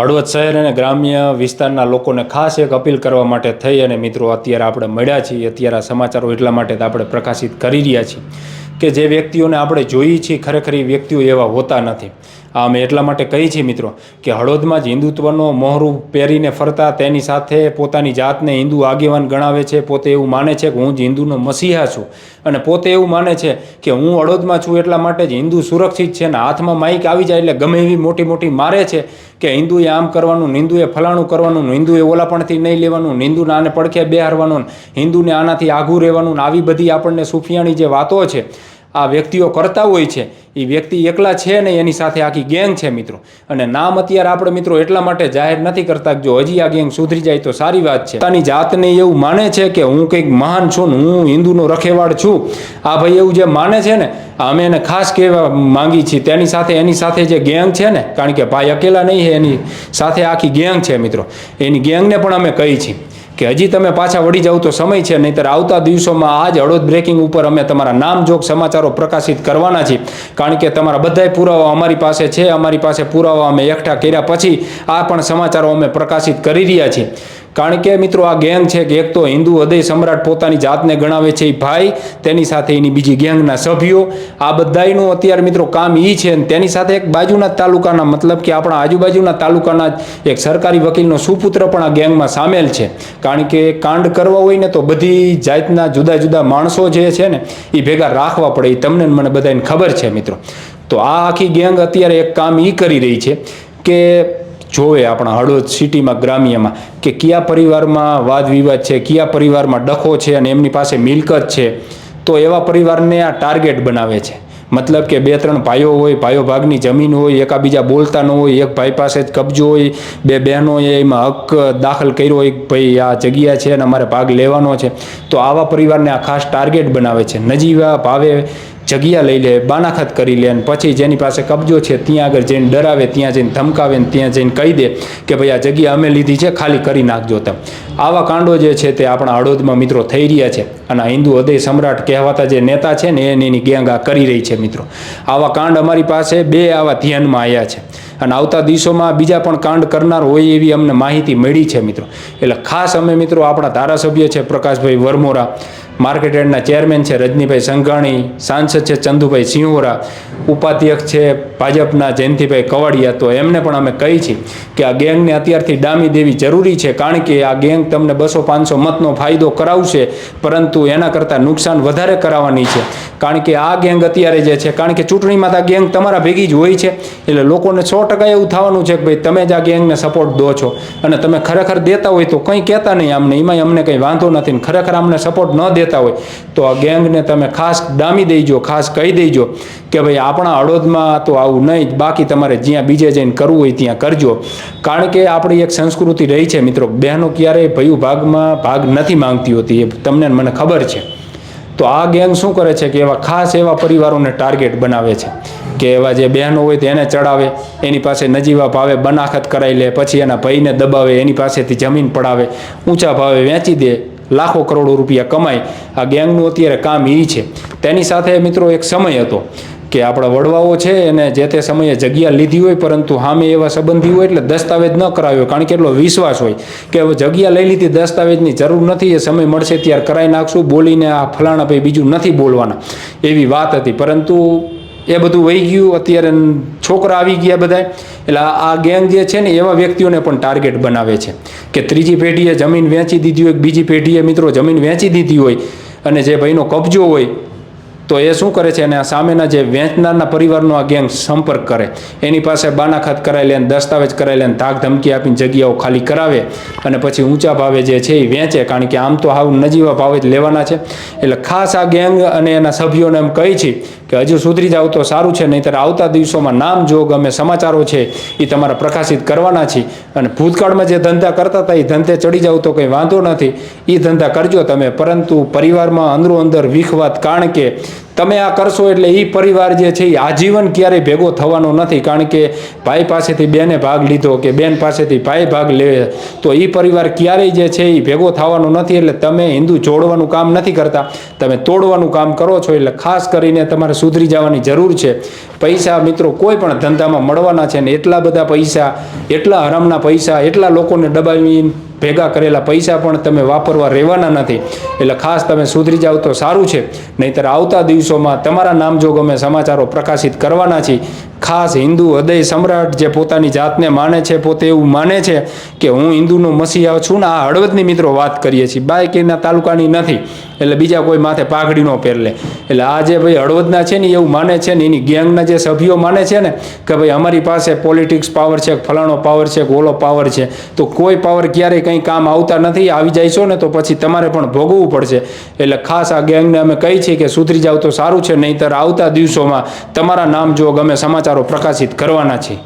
હળવદ શહેર અને ગ્રામ્ય વિસ્તારના લોકોને ખાસ એક અપીલ કરવા માટે થઈ અને મિત્રો અત્યારે આપણે મળ્યા છીએ. અત્યારે આ સમાચારો એટલા માટે આપણે પ્રકાશિત કરી રહ્યા છીએ કે જે વ્યક્તિઓને આપણે જોઈએ છીએ, ખરેખર એ વ્યક્તિઓ એવા હોતા નથી. આ અમે એટલા માટે કહી છીએ મિત્રો કે હળવદમાં જ હિન્દુત્વનો મોહરું પહેરીને ફરતા તેની સાથે પોતાની જાતને હિન્દુ આગેવાન ગણાવે છે, પોતે એવું માને છે કે હું જ હિન્દુનો મસીહા છું. અને પોતે એવું માને છે કે હું હળવદમાં છું એટલા માટે જ હિન્દુ સુરક્ષિત છે ને હાથમાં માઇક આવી જાય એટલે ગમે એવી મોટી મોટી મારે છે કે હિન્દુએ આમ કરવાનું, હિન્દુએ ફલાણું કરવાનું, હિન્દુએ ઓલાપણથી નહીં લેવાનું હિન્દુને આને પડખે બેહારવાનું, હિન્દુને આનાથી આઘું રહેવાનું આવી બધી આપણને સુફિયાણી જે વાતો છે આ વ્યક્તિઓ કરતા હોય છે. એ વ્યક્તિ એકલા છે ને એની સાથે આખી ગેંગ છે મિત્રો. અને નામ અત્યારે આપણે મિત્રો એટલા માટે જાહેર નથી કરતા જો હજી આ ગેંગ સુધરી જાય તો સારી વાત છે. પોતાની જાતને એવું માને છે કે હું કંઈક મહાન છું ને હું હિન્દુનો રખેવાળ છું. આ ભાઈ એવું જે માને છે ને, અમે એને ખાસ કહેવા માંગી છીએ. તેની સાથે એની સાથે જે ગેંગ છે ને, કારણ કે ભાઈ અકેલા નહીં છે એની સાથે આખી ગેંગ છે મિત્રો. એની ગેંગને પણ અમે કહી છીએ. કે હજી તમે પાછા વળી જાવ તો સમય છે, નહીંતર આવતા દિવસોમાં આ જ હળવદ બ્રેકિંગ ઉપર અમે તમારા નામજોગ સમાચારો પ્રકાશિત કરવાના છીએ. કારણ કે તમારા બધાય પુરાવા અમારી પાસે છે, અમારી પાસે પુરાવા અમે એકઠા કર્યા પછી આ પણ સમાચારો અમે પ્રકાશિત કરી રહ્યા છીએ. કારણ કે મિત્રો આ ગેંગ છે કે એક તો હિન્દુ હૃદય સમ્રાટ પોતાની જાતને ગણાવે છે એ ભાઈ, તેની સાથે એની બીજી ગેંગના સભ્યો. આ બધાનું અત્યારે મિત્રો કામ એ છે અને તેની સાથે એક બાજુના તાલુકાના, મતલબ કે આપણા આજુબાજુના તાલુકાના એક સરકારી વકીલનો સુપુત્ર પણ આ ગેંગમાં સામેલ છે. કારણ કે કાંડ કરવા હોય ને તો બધી જાતના જુદા જુદા માણસો જે છે ને એ ભેગા રાખવા પડે. એ તમને મને બધાને ખબર છે મિત્રો. તો આ આખી ગેંગ અત્યારે એક કામ એ કરી રહી છે કે જોવે આપણા હળવદ સિટીમાં, ગ્રામ્યમાં, કે કયા પરિવારમાં વાદ વિવાદ છે, કયા પરિવારમાં ડખો છે અને એમની પાસે મિલકત છે, તો એવા પરિવારને આ ટાર્ગેટ બનાવે છે. મતલબ કે બે, ત્રણ ભાઈઓ હોય, ભાઈઓ ભાગની જમીન હોય, એકાબીજા બોલતા ન હોય, એક ભાઈ પાસે જ કબજો હોય, બે બહેનોએ એમાં હક દાખલ કર્યો હોય ભાઈ આ જગ્યા છે અને અમારે ભાગ લેવાનો છે. તો આવા પરિવારને આ ખાસ ટાર્ગેટ બનાવે છે. નજીવા ભાવે જગ્યા લઈ લે, બાનાખત કરી લે અને પછી જેની પાસે કબજો છે ત્યાં આગળ જઈને ડરાવે, ત્યાં જઈને ધમકાવે ને ત્યાં જઈને કહી દે કે ભાઈ આ જગ્યા અમે લીધી છે, ખાલી કરી નાખજો તમે. આવા કાંડો જે છે તે આપણા હળોદમાં મિત્રો થઈ રહ્યા છે અને હિન્દુ હૃદય સમ્રાટ કહેવાતા જે નેતા છે ને એને એની ગેંગ આ કરી રહી છે મિત્રો. આવા કાંડ અમારી પાસે બે આવા ધ્યાનમાં આવ્યા છે અને આવતા દિવસોમાં બીજા પણ કાંડ કરનાર હોય એવી અમને માહિતી મળી છે મિત્રો. એટલે ખાસ અમે મિત્રો આપણા ધારાસભ્ય છે પ્રકાશભાઈ વરમોરા માર્કેટ યાર્ડના ચેરમેન છે રજનીભાઈ સંઘાણી, સાંસદ છે ચંદુભાઈ સિંહોરા, ઉપાધ્યક્ષ છે ભાજપના જયંતિભાઈ કવાડિયા. તો એમને પણ અમે કહી છીએ કે આ ગેંગને અત્યારથી ડામી દેવી જરૂરી છે, કારણ કે આ ગેંગ તમને બસો પાંચસો મતનો ફાયદો કરાવશે, પરંતુ એના કરતાં નુકસાન વધારે કરાવવાની છે. કારણ કે આ ગેંગ અત્યારે જે છે, કારણ કે ચૂંટણીમાં તો આ ગેંગ તમારા ભેગી જ હોય છે, એટલે લોકોને સો ટકા એવું થવાનું છે કે ભાઈ તમે જ આ ગેંગને સપોર્ટ દો છો. અને તમે ખરેખર દેતા હોય તો કંઈ કહેતા નહીં અમને એમાં અમને કંઈ વાંધો નથી ખરેખર અમને સપોર્ટ ન દેતા હોય, તો આ ગેંગને તમે ખાસ ડામી દેજો, ખાસ કહી દેજો કે ભાઈ આપણા અડોદમાં તો આવું નહીં, બાકી તમારે જ્યાં બીજે જઈને કરવું હોય ત્યાં કરજો. કારણ કે આપણી એક સંસ્કૃતિ રહી છે મિત્રો, બહેનો ક્યારેય ભયું ભાગમાં ભાગ નથી માંગતી હોતી, એ તમને મને ખબર છે. તો આ ગેંગ શું કરે છે કે એવા ખાસ એવા પરિવારોને ટાર્ગેટ બનાવે છે કે એવા જે બહેનો હોય તો એને ચડાવે, એની પાસે નજીવા ભાવે બનાખત કરાવી લે, પછી એના ભાઈને દબાવે, એની પાસેથી જમીન પડાવે, ઊંચા ભાવે વેચી દે લાખો કરોડો રૂપિયા કમાય. આ ગેંગનું અત્યારે કામ એ છે. તેની સાથે મિત્રો એક સમય હતો કે આપણા વડવાઓ છે એને જે તે સમયે જગ્યા લીધી હોય પરંતુ સામે એવા સંબંધી હોય એટલે દસ્તાવેજ ન કરાવ્યો. કારણ કે એટલો વિશ્વાસ હોય કે હવે જગ્યા લઈ લીધી, દસ્તાવેજની જરૂર નથી, એ સમય મળશે, ત્યારે કરાવી નાખશું, બોલીને આ ફલાણા ભાઈ બીજું નથી બોલવાના. એવી વાત હતી. પરંતુ એ બધું વહી ગયું. અત્યારે છોકરા આવી ગયા બધા એટલે આ ગેંગ જે છે ને, એવા વ્યક્તિઓને પણ ટાર્ગેટ બનાવે છે કે ત્રીજી પેઢીએ જમીન વેચી દીધી હોય બીજી પેઢીએ મિત્રો જમીન વેચી દીધી હોય અને જે ભાઈનો કબજો હોય, તો એ શું કરે છે? અને આ સામેના જે વેચનારના પરિવારનો આ ગેંગ સંપર્ક કરે. એની પાસે બાનાખત કરાવી લે દસ્તાવેજ કરાવી લે ધાક ધમકી આપીને જગ્યાઓ ખાલી કરાવે અને પછી ઊંચા ભાવે જે છે એ વેચે. કારણ કે આમ તો હાવ નજીવા ભાવે જ લેવાના છે. એટલે ખાસ આ ગેંગ અને એના સભ્યોને એમ કહી છે કે હજુ સુધરી જાવ તો સારું છે, નહીંતર આવતા દિવસોમાં નામ જોગ અમે સમાચારો છે એ તમારા પ્રકાશિત કરવાના છીએ અને ભૂતકાળમાં જે ધંધા કરતા હતા એ ધંધે ચડી જાવ તો કંઈ વાંધો નથી. એ ધંધા કરજો તમે, પરંતુ પરિવારમાં અંદરો અંદર વિખવાદ કારણ કે તમે આ કરશો એટલે એ પરિવાર જે છે એ આજીવન ક્યારેય ભેગો થવાનો નથી, કારણ કે ભાઈ પાસેથી બેને ભાગ લીધો કે બેન પાસેથી ભાઈ ભાગ લે, તો એ પરિવાર ક્યારેય જે છે એ ભેગો થવાનો નથી એટલે તમે હિન્દુ જોડવાનું કામ નથી કરતા. તમે તોડવાનું કામ કરો છો એટલે ખાસ કરીને તમારે સુધરી જવાની જરૂર છે. પૈસા મિત્રો કોઈ પણ ધંધામાં મળવાના છે ને એટલા બધા પૈસા, એટલા હરામના પૈસા, એટલા લોકોને દબાવી ભેગા કરેલા પૈસા પણ તમે વાપરવા રહેવાના નથી. એટલે ખાસ તમે સુધરી જાઓ તો સારું છે. નહીંતર આવતા દિવસોમાં તમારા નામ જો અમે સમાચારો પ્રકાશિત કરવાના છીએ. ખાસ હિન્દુ હૃદય સમ્રાટ જે પોતાની જાતને માને છે, પોતે એવું માને છે કે હું હિન્દુનો મસીહા છું ને આ હળવદની મિત્રો વાત કરીએ છીએ. બાયકીના તાલુકાની નથી, એટલે બીજા કોઈ માથે પાઘડી ન પહેરલે એટલે આ જે ભાઈ હળવદના છે ને એવું માને છે ને એની ગેંગના જે સભ્યો માને છે ને કે ભાઈ અમારી પાસે પોલિટિક્સ પાવર છે, ફલાણો પાવર છે ઓલો પાવર છે, તો કોઈ પાવર ક્યારેય કંઈ કામ આવતા નથી, આવી જાય છો ને તો પછી તમારે પણ ભોગવવું પડશે. એટલે ખાસ આ ગેંગને અમે કહી છીએ કે સુધરી જાવ તો સારું છે, નહીંતર આવતા દિવસોમાં તમારા નામ જો અમે સમાચારો પ્રકાશિત કરવાના છીએ